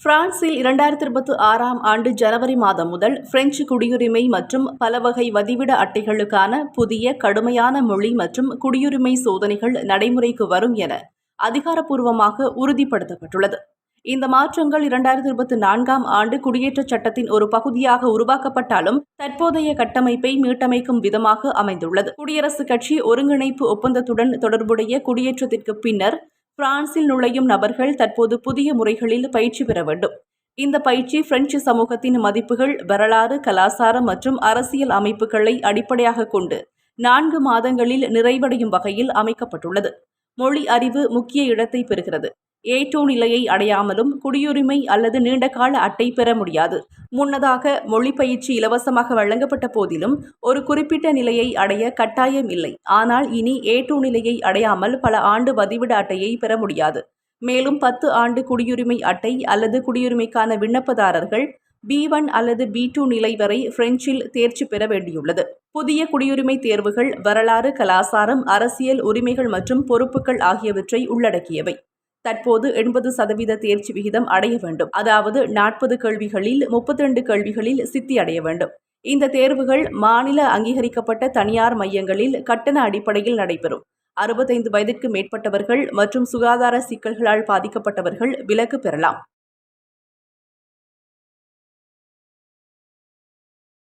பிரான்சில் இரண்டாயிரத்தி இருபத்தி ஆறாம் ஆண்டு ஜனவரி மாதம் முதல் பிரெஞ்சு குடியுரிமை மற்றும் பல வகை வதிவிட அட்டைகளுக்கான புதிய கடுமையான மொழி மற்றும் குடியுரிமை சோதனைகள் நடைமுறைக்கு வரும் என அதிகாரப்பூர்வமாக உறுதிப்படுத்தப்பட்டுள்ளது. இந்த மாற்றங்கள் இரண்டாயிரத்தி இருபத்தி நான்காம் ஆண்டு குடியேற்றச் சட்டத்தின் ஒரு பகுதியாக உருவாக்கப்பட்டாலும் தற்போதைய கட்டமைப்பை மீட்டமைக்கும் விதமாக அமைந்துள்ளது. குடியரசுக் கட்சி ஒருங்கிணைப்பு ஒப்பந்தத்துடன் தொடர்புடைய குடியேற்றத்திற்கு பின்னர் பிரான்சில் நுழையும் நபர்கள் தற்போது புதிய முறைகளில் பயிற்சி பெற வேண்டும். இந்த பயிற்சி பிரெஞ்சு சமூகத்தின் மதிப்புகள் வரலாறு கலாச்சாரம் மற்றும் அரசியல் அமைப்புகளை அடிப்படையாக கொண்டு நான்கு மாதங்களில் நிறைவடையும் வகையில் அமைக்கப்பட்டுள்ளது. மொழி அறிவு முக்கிய இடத்தை பெறுகிறது. ஏற்றோ நிலையை அடையாமலும் குடியுரிமை அல்லது நீண்டகால அட்டை பெற முடியாது. முன்னதாக மொழி பயிற்சி இலவசமாக வழங்கப்பட்ட போதிலும் ஒரு குறிப்பிட்ட நிலையை அடைய கட்டாயம் இல்லை. ஆனால் இனி ஏற்றோ நிலையை அடையாமல் பல ஆண்டு வதிவிட அட்டையை பெற முடியாது. மேலும் பத்து ஆண்டு குடியுரிமை அட்டை அல்லது குடியுரிமைக்கான விண்ணப்பதாரர்கள் பி ஒன் அல்லது பி டூ நிலை வரை பிரெஞ்சில் தேர்ச்சி பெற வேண்டியுள்ளது. புதிய குடியுரிமை தேர்வுகள் வரலாறு கலாசாரம் அரசியல் உரிமைகள் மற்றும் பொறுப்புகள் ஆகியவற்றை உள்ளடக்கியவை. தற்போது எண்பது சதவீத தேர்ச்சி விகிதம் அடைய வேண்டும். அதாவது நாற்பது கேள்விகளில் முப்பத்திரண்டு கேள்விகளில் சித்தி அடைய வேண்டும். இந்த தேர்வுகள் மாநில அங்கீகரிக்கப்பட்ட தனியார் மையங்களில் கட்டண அடிப்படையில் நடைபெறும். அறுபத்தைந்து வயதிற்கு மேற்பட்டவர்கள் மற்றும் சுகாதார சிக்கல்களால் பாதிக்கப்பட்டவர்கள் விலக்கு பெறலாம்.